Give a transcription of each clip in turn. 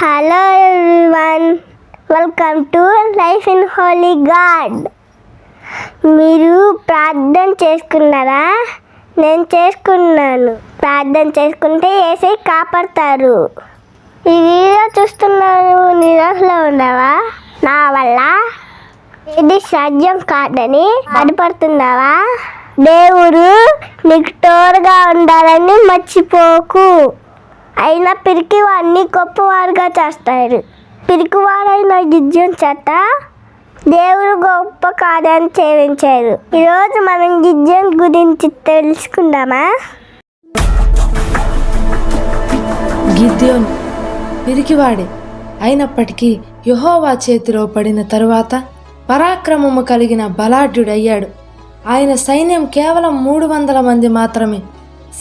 Hello everyone welcome to life in holy god మీరు ప్రార్థన చేసుకున్నారా? నేను చేసుకున్నాను. ప్రార్థన చేసుకుంటే ఏసై కాపాడతారు. ఈ వీడియో చూస్తున్నాను నిరాశలో ఉన్నావా? నా వల్ల ఇది సాధ్యం కాదని బాధపడుతున్నావా? దేవుడు నీకు తోడుగా ఉండాలని మర్చిపోకు. అయినా పిరికి వాడిని గొప్పవారుగా చేస్తారు. పిరికివారైన గిద్యం చేత దేవుడు గొప్ప కార్యాన్ని సేవించారు ఈరోజు మనం గిద్యం గురించి తెలుసుకుందామా? గిద్యోన్ పిరికివాడే అయినప్పటికీ యహోవా చేతిలో పడిన తరువాత పరాక్రమము కలిగిన బలాఢ్యుడయ్యాడు. ఆయన సైన్యం కేవలం మూడు వందల మంది మాత్రమే.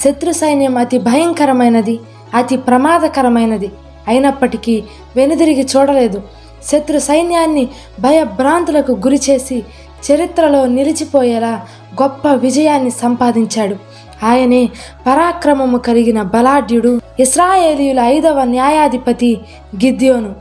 శత్రు సైన్యం అతి భయంకరమైనది. అతి ప్రమాదకరమైనది. అయినప్పటికీ వెనుదిరిగి చూడలేదు. శత్రు సైన్యాన్ని భయభ్రాంతులకు గురిచేసి చరిత్రలో నిలిచిపోయేలా గొప్ప విజయాన్ని సంపాదించాడు. ఆయనే పరాక్రమము కలిగిన బలాఢ్యుడు ఇస్రాయేలీయుల ఐదవ న్యాయాధిపతి గిద్యోను.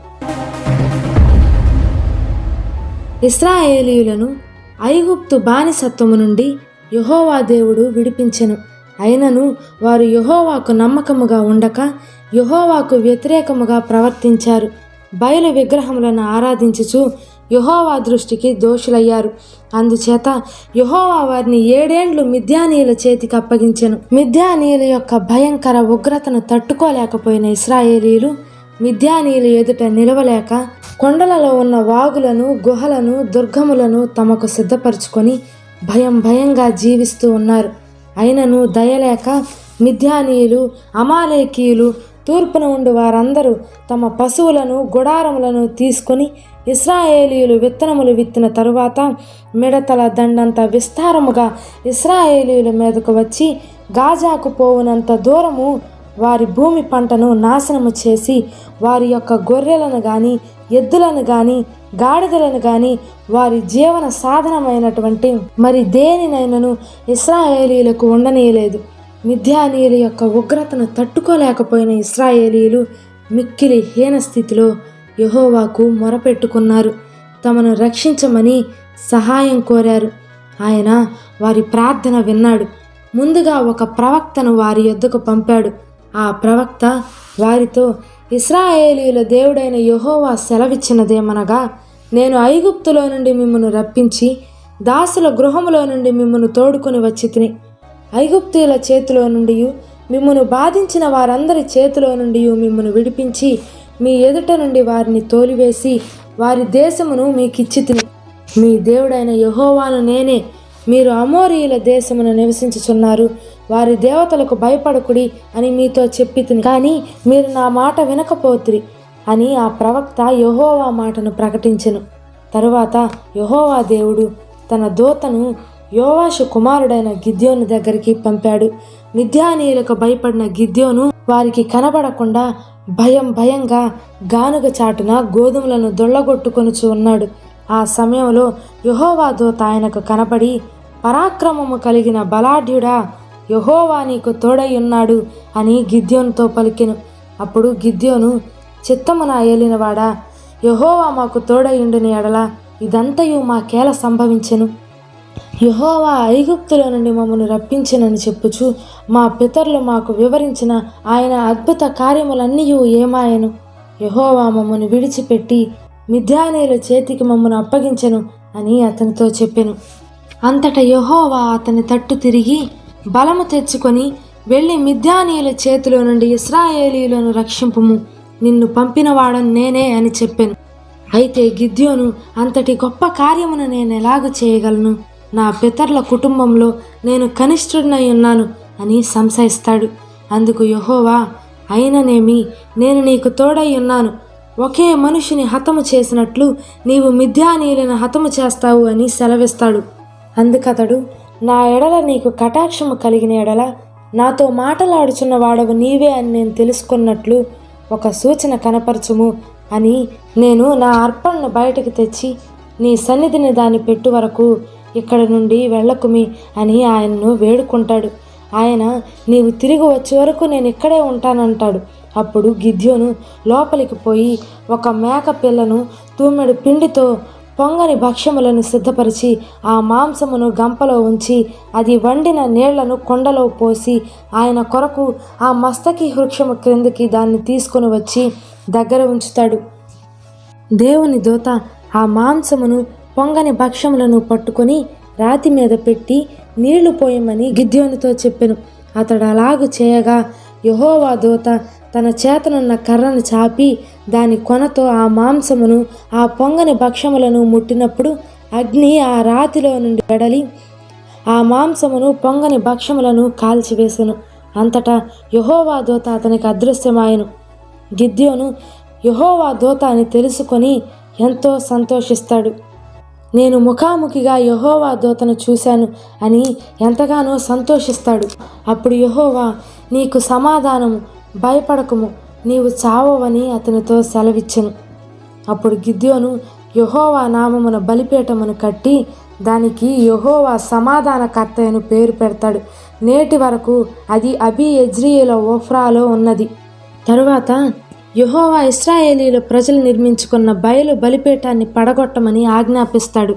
ఇస్రాయేలీయులను ఐగుప్తు బానిసత్వము నుండి యహోవా దేవుడు విడిపించెను. అయినను వారు యహోవాకు నమ్మకముగా ఉండక యహోవాకు వ్యతిరేకముగా ప్రవర్తించారు. బయలు విగ్రహములను ఆరాధించుచు యహోవా దృష్టికి దోషులయ్యారు. అందుచేత యహోవా వారిని ఏడేండ్లు మిథ్యానీయుల చేతికి అప్పగించెను. మిథ్యానీయుల యొక్క భయంకర ఉగ్రతను తట్టుకోలేకపోయిన ఇస్రాయేలీలు మిథ్యానీయుల ఎదుట నిలవలేక కొండలలో ఉన్న వాగులను గుహలను దుర్గములను తమకు సిద్ధపరచుకొని భయం భయంగా జీవిస్తూ ఉన్నారు. అయినను దయలేక మిథ్యానీయులు అమాలేకీయులు తూర్పున ఉండి వారందరూ తమ పశువులను గుడారములను తీసుకొని ఇస్రాయేలీయులు విత్తనములు విత్తిన తరువాత మిడతల దండంత విస్తారముగా ఇస్రాయేలీయుల మీదకు వచ్చి గాజాకు పోవునంత దూరము వారి భూమి పంటను నాశనము చేసి వారి యొక్క గొర్రెలను కానీ ఎద్దులను కానీ గాడిదలను కానీ వారి జీవన సాధనమైనటువంటి మరి దేనినైనను ఇస్రాయేలీలకు ఉండనీయలేదు. మిథ్యానీయుల యొక్క ఉగ్రతను తట్టుకోలేకపోయిన ఇస్రాయేలీలు మిక్కిలి హీన స్థితిలో యహోవాకు మొరపెట్టుకున్నారు. తమను రక్షించమని సహాయం కోరారు. ఆయన వారి ప్రార్థన విన్నాడు. ముందుగా ఒక ప్రవక్తను వారి యొద్దకు పంపాడు. ఆ ప్రవక్త వారితో ఇస్రాయేలీయుల దేవుడైన యహోవా సెలవిచ్చినదేమనగా నేను ఐగుప్తులో నుండి మిమ్మను రప్పించి దాసుల గృహములో నుండి మిమ్మను తోడుకొని వచ్చి తిని ఐగుప్తీయుల చేతిలో నుండి మిమ్మను బాధించిన వారందరి చేతిలో నుండి మిమ్మను విడిపించి మీ ఎదుట నుండి వారిని తోలివేసి వారి దేశమును మీకిచ్చి తిని మీ దేవుడైన యహోవాను నేనే మీరు అమోరీయుల దేశమును నివసించుచున్నారు. వారి దేవతలకు భయపడకుడి అని మీతో చెప్పి కానీ మీరు నా మాట వినకపోతురి అని ఆ ప్రవక్త యహోవా మాటను ప్రకటించెను. తరువాత యహోవా దేవుడు తన దూతను యోవాషు కుమారుడైన గిద్యోను దగ్గరికి పంపాడు. మిథ్యానీయులకు భయపడిన గిద్యోను వారికి కనబడకుండా భయం భయంగా గానుగ చాటున గోధుమలను దొళ్ళగొట్టుకొనుచు ఉన్నాడు. ఆ సమయంలో యహోవా దూత ఆయనకు కనబడి పరాక్రమము కలిగిన బలాఢ్యుడా యహోవా నీకు తోడై ఉన్నాడు అని గిద్యోనుతో పలికెను. అప్పుడు గిద్యోను చిత్తమున ఏలినవాడా యహోవా మాకు తోడయుండుని ఎడల ఇదంతయు మాకేల సంభవించెను. యహోవా ఐగుప్తుల నుండి మమ్మను రప్పించినని చెప్పుచు మా పితరులు మాకు వివరించిన ఆయన అద్భుత కార్యములన్నీ ఏమాయను. యహోవా మమ్మను విడిచిపెట్టి మిథ్యానీయుల చేతికి మమ్మను అప్పగించెను అని అతనితో చెప్పెను. అంతట యహోవా అతని తట్టు తిరిగి బలము తెచ్చుకొని వెళ్ళి మిథ్యానీయుల చేతిలో నుండి ఇస్రాయేలీలను రక్షింపుము. నిన్ను పంపినవాడను నేనే అని చెప్పాను. అయితే గిద్యోను అంతటి గొప్ప కార్యమును నేను ఎలాగ చేయగలను? నా పితరుల కుటుంబంలో నేను కనిష్ఠుడినై ఉన్నాను అని సంశయిస్తాడు. అందుకు యహోవా అయిననేమి నేను నీకు తోడై ఉన్నాను. ఒకే మనిషిని హతము చేసినట్లు నీవు మిథ్యానీయులను హతము చేస్తావు అని సెలవిస్తాడు. అందుకతడు నా ఎడల నీకు కటాక్షము కలిగిన ఎడల నాతో మాటలాడుచున్న వాడవు నీవే అని నేను తెలుసుకున్నట్లు ఒక సూచన కనపరచుము అని నేను నా అర్పణను బయటకు తెచ్చి నీ సన్నిధిని దాని పెట్టు వరకు ఇక్కడ నుండి వెళ్ళకుమి అని ఆయన్ను వేడుకుంటాడు. ఆయన నీవు తిరిగి వచ్చే వరకు నేను ఇక్కడే ఉంటానంటాడు. అప్పుడు గిద్యోను లోపలికి పోయి ఒక మేక పిల్లను తూమెడు పిండితో పొంగని భక్ష్యములను సిద్ధపరిచి ఆ మాంసమును గంపలో ఉంచి అది వండిన నీళ్ళను కొండలో పోసి ఆయన కొరకు ఆ మస్తకి వృక్షము క్రిందికి దాన్ని తీసుకొని వచ్చి దగ్గర ఉంచుతాడు. దేవుని దూత ఆ మాంసమును పొంగని భక్ష్యములను పట్టుకొని రాతి మీద పెట్టి నీళ్ళు పోయమని గిద్యోనితో చెప్పెను. అతడు అలాగు చేయగా యహోవా దూత తన చేతనున్న కర్రను చాపి దాని కొనతో ఆ మాంసమును ఆ పొంగని భక్షములను ముట్టినప్పుడు అగ్ని ఆ రాతిలో నుండి వెడలి ఆ మాంసమును పొంగని భక్షములను కాల్చివేసెను. అంతటా యహోవా దూత అతనికి అదృశ్యమాయను. గిద్యోను యహోవా దూత అని తెలుసుకొని ఎంతో సంతోషిస్తాడు. నేను ముఖాముఖిగా యహోవా దూతను చూశాను అని ఎంతగానో సంతోషిస్తాడు. అప్పుడు యహోవా నీకు సమాధానము. భయపడకము నీవు చావవని అతనితో సెలవిచ్చెను. అప్పుడు గిద్యోను యహోవా నామమున బలిపీఠమును కట్టి దానికి యహోవా సమాధానకర్త అని పేరు పెడతాడు. నేటి వరకు అది అబి ఎజ్రియేల ఓఫ్రాలో ఉన్నది. తరువాత యహోవా ఇస్రాయేలీల ప్రజలు నిర్మించుకున్న బయలు బలిపీఠాన్ని పడగొట్టమని ఆజ్ఞాపిస్తాడు.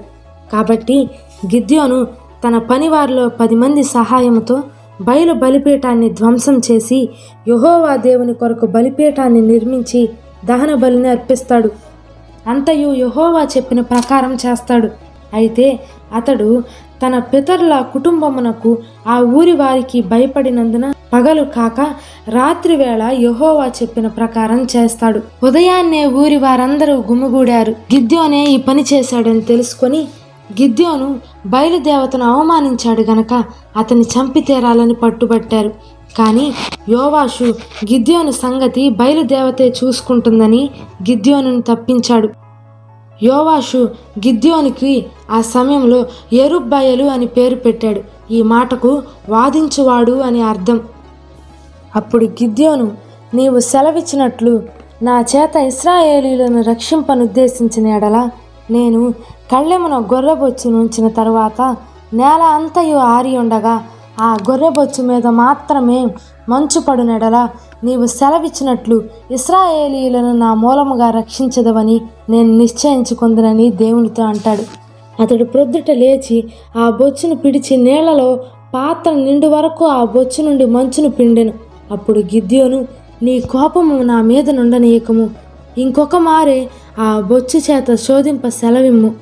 కాబట్టి గిద్యోను తన పనివారిలో పది మంది సహాయంతో బయలు బలిపీఠాన్ని ధ్వంసం చేసి యహోవా దేవుని కొరకు బలిపీఠాన్ని నిర్మించి దహన బలిని అర్పిస్తాడు. అంతయు యహోవా చెప్పిన ప్రకారం చేస్తాడు. అయితే అతడు తన పితరుల కుటుంబమునకు ఆ ఊరి వారికి భయపడినందున పగలు కాక రాత్రి వేళ యహోవా చెప్పిన ప్రకారం చేస్తాడు. ఉదయాన్నే ఊరి వారందరూ గుమిగూడారు. గిద్యోనే ఈ పని చేశాడని తెలుసుకొని గిద్యోను బయలుదేవతను అవమానించాడు గనక అతన్ని చంపి తీరాలని పట్టుబట్టారు. కానీ యోవాషు గిద్యోను సంగతి బయలుదేవతే చూసుకుంటుందని గిద్యోనుని తప్పించాడు. యోవాషు గిద్యోనికి ఆ సమయంలో ఎరుబ్బయలు అని పేరు పెట్టాడు. ఈ మాటకు వాదించువాడు అని అర్థం. అప్పుడు గిద్యోను నీవు సెలవిచ్చినట్లు నా చేత ఇస్రాయేలీలను రక్షింపనుద్దేశించిన ఎడల నేను కళ్ళెమున గొర్రెబొచ్చు నుంచిన తరువాత నేల అంతయు ఆరి ఉండగా ఆ గొర్రెబొచ్చు మీద మాత్రమే మంచు పడునెడల నీవు సెలవిచ్చినట్లు ఇస్రాయేలీలను నా మూలముగా రక్షించదవని నేను నిశ్చయించుకుందనని దేవునితో అంటాడు. అతడు ప్రొద్దుట లేచి ఆ బొచ్చును పిడిచి నీళ్ళలో పాత్ర నిండు వరకు ఆ బొచ్చు నుండి మంచును పిండెను. అప్పుడు గిద్యోను నీ కోపము నా మీద నుండనీయకము. ఇంకొక మారే ఆ బొచ్చు చేత శోధింప సెలవిమ్ము.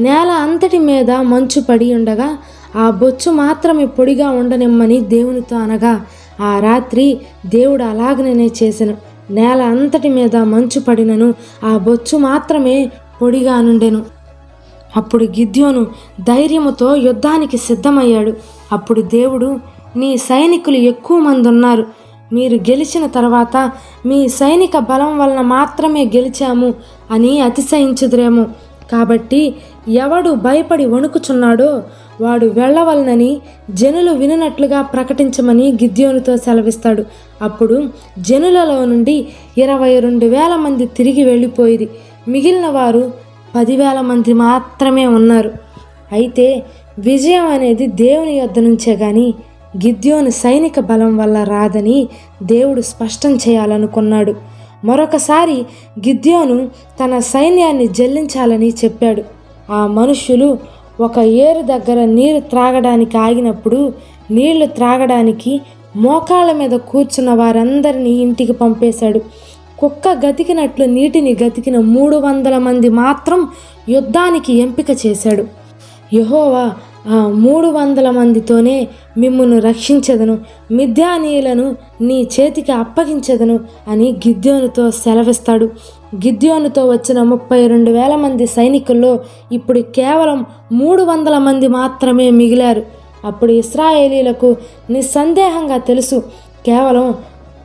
నేల అంతటి మీద మంచు పడి ఉండగా ఆ బొచ్చు మాత్రమే పొడిగా ఉండనిమ్మని దేవునితో అనగా ఆ రాత్రి దేవుడు అలాగనే చేసెను. నేల అంతటి మీద మంచు పడినను ఆ బొచ్చు మాత్రమే పొడిగా నుండెను. అప్పుడు గిద్యోను ధైర్యముతో యుద్ధానికి సిద్ధమయ్యాడు. అప్పుడు దేవుడు నీ సైనికులు ఎక్కువ మంది ఉన్నారు మీరు గెలిచిన తర్వాత మీ సైనిక బలం వలన మాత్రమే గెలిచాము అని అతిశయించుదురేమో. కాబట్టి ఎవడు భయపడి వణుకుచున్నాడో వాడు వెళ్ళవలనని జనులు విననట్లుగా ప్రకటించమని గిద్యోనుతో సెలవిస్తాడు. అప్పుడు జనులలో నుండి ఇరవై రెండు వేల మంది తిరిగి వెళ్ళిపోయింది మిగిలిన వారు పదివేల మంది మాత్రమే ఉన్నారు. అయితే విజయం అనేది దేవుని యొద్ద నుంచే కానీ గిద్యోను సైనిక బలం వల్ల రాదని దేవుడు స్పష్టం చేయాలనుకున్నాడు. మరొకసారి గిద్యోను తన సైన్యాన్ని జల్లించాలని చెప్పాడు. ఆ మనుషులు ఒక ఏరు దగ్గర నీరు త్రాగడానికి ఆగినప్పుడు నీళ్ళు త్రాగడానికి మోకాళ్ళ మీద కూర్చున్న వారందరినీ ఇంటికి పంపేశాడు. కుక్క గతికినట్లు నీటిని గతికిన మూడు వందల మంది మాత్రం యుద్ధానికి ఎంపిక చేశాడు. యహోవా మూడు వందల మందితోనే మిమ్మును రక్షించదను మిథ్యానీయులను నీ చేతికి అప్పగించదను అని గిద్యోనుతో సెలవిస్తాడు. గిద్యోనుతో వచ్చిన ముప్పై రెండు వేల మంది సైనికుల్లో ఇప్పుడు కేవలం మూడు వందల మంది మాత్రమే మిగిలారు. అప్పుడు ఇస్రాయేలీలకు నిస్సందేహంగా తెలుసు కేవలం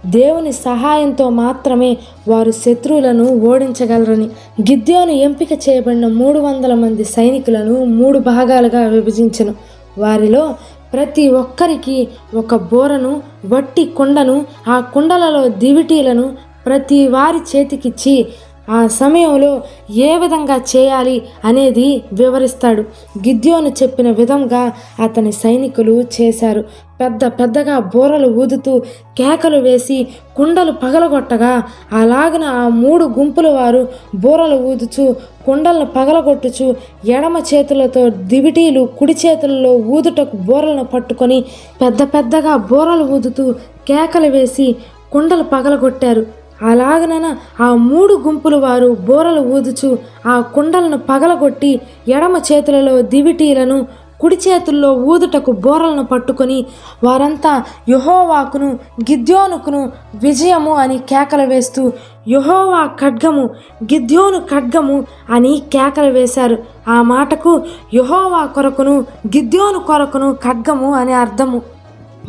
దేవుని సహాయంతో మాత్రమే వారు శత్రువులను ఓడించగలరని. గిద్యోను ఎంపిక చేయబడిన మూడు వందల మంది సైనికులను మూడు భాగాలుగా విభజించను. వారిలో ప్రతి ఒక్కరికి ఒక బోరను వట్టి కుండను ఆ కుండలలో దివిటీలను ప్రతి వారి చేతికిచ్చి ఆ సమయంలో ఏ విధంగా చేయాలి అనేది వివరిస్తాడు. గిద్యోను చెప్పిన విధంగా అతని సైనికులు చేశారు. పెద్ద పెద్దగా బూరలు ఊదుతూ కేకలు వేసి కుండలు పగలగొట్టగా అలాగన ఆ మూడు గుంపుల వారు బూరలు ఊదుచు కుండలను పగలగొట్టుచు ఎడమ చేతులతో దివిటీలు కుడి చేతులలో ఊదుటకు బూరలను పట్టుకొని పెద్ద పెద్దగా బూరలు ఊదుతూ కేకలు వేసి కుండలు పగలగొట్టారు. అలాగనన ఆ మూడు గుంపులు వారు బోరలు ఊదుచు ఆ కుండలను పగలగొట్టి ఎడమ చేతులలో దివిటీలను కుడి చేతుల్లో ఊదుటకు బోరలను పట్టుకొని వారంతా యహోవాకును గిద్యోనుకును విజయము అని కేకలు వేస్తూ యహోవా ఖడ్గము గిద్యోను ఖడ్గము అని కేకలు వేశారు. ఆ మాటకు యహోవా కొరకును గిద్యోను కొరకును ఖడ్గము అని అర్థము.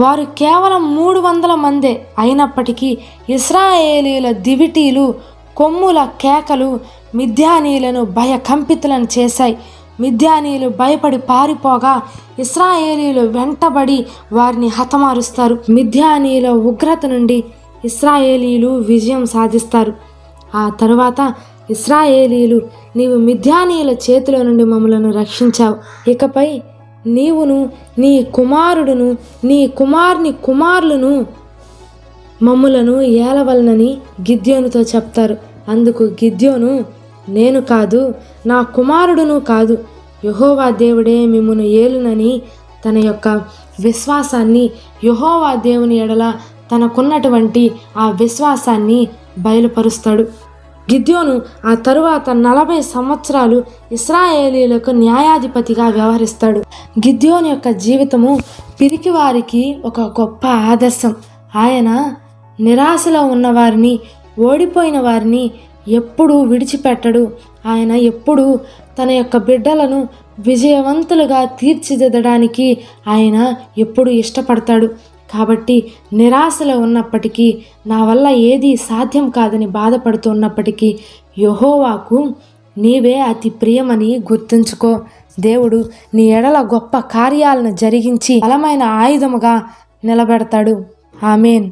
వారు కేవలం మూడు వందల మందే అయినప్పటికీ ఇస్రాయేలీల దివిటీలు కొమ్ముల కేకలు మిథ్యానీలను భయకంపితులను చేశాయి. మిథ్యానీలు భయపడి పారిపోగా ఇస్రాయేలీలు వెంటబడి వారిని హతమారుస్తారు. మిథ్యానీల ఉగ్రత నుండి ఇస్రాయేలీలు విజయం సాధిస్తారు. ఆ తరువాత ఇస్రాయేలీలు నీవు మిథ్యానీయుల చేతిలో నుండి మమ్మలను రక్షించావు. ఇకపై నీవును నీ కుమారుడును నీ కుమారుని కుమారులను మమ్ములను ఏలవలనని గిద్యోనుతో చెప్తారు. అందుకు గిద్యోను నేను కాదు నా కుమారుడును కాదు. యహోవా దేవుడే మిమ్మను ఏలునని తన యొక్క విశ్వాసాన్ని యహోవా దేవుని ఎడల తనకున్నటువంటి ఆ విశ్వాసాన్ని బయలుపరుస్తాడు. గిద్యోను ఆ తరువాత నలభై సంవత్సరాలు ఇస్రాయేలీలకు న్యాయాధిపతిగా వ్యవహరిస్తాడు. గిద్యోన్ యొక్క జీవితము పిరికి వారికి ఒక గొప్ప ఆదర్శం. ఆయన నిరాశలో ఉన్నవారిని ఓడిపోయిన వారిని ఎప్పుడూ విడిచిపెట్టడు. ఆయన ఎప్పుడూ తన యొక్క బిడ్డలను విజయవంతులుగా తీర్చిదిద్దడానికి ఆయన ఎప్పుడు ఇష్టపడతాడు. కాబట్టి నిరాశలో ఉన్నప్పటికీ నా వల్ల ఏది సాధ్యం కాదని బాధపడుతున్నప్పటికీ యహోవాకు నీవే అతి ప్రియమని గుర్తుంచుకో. దేవుడు నీ ఎడల గొప్ప కార్యాలను జరిగించి బలమైన ఆయుధముగా నిలబెడతాడు. ఆమెన్.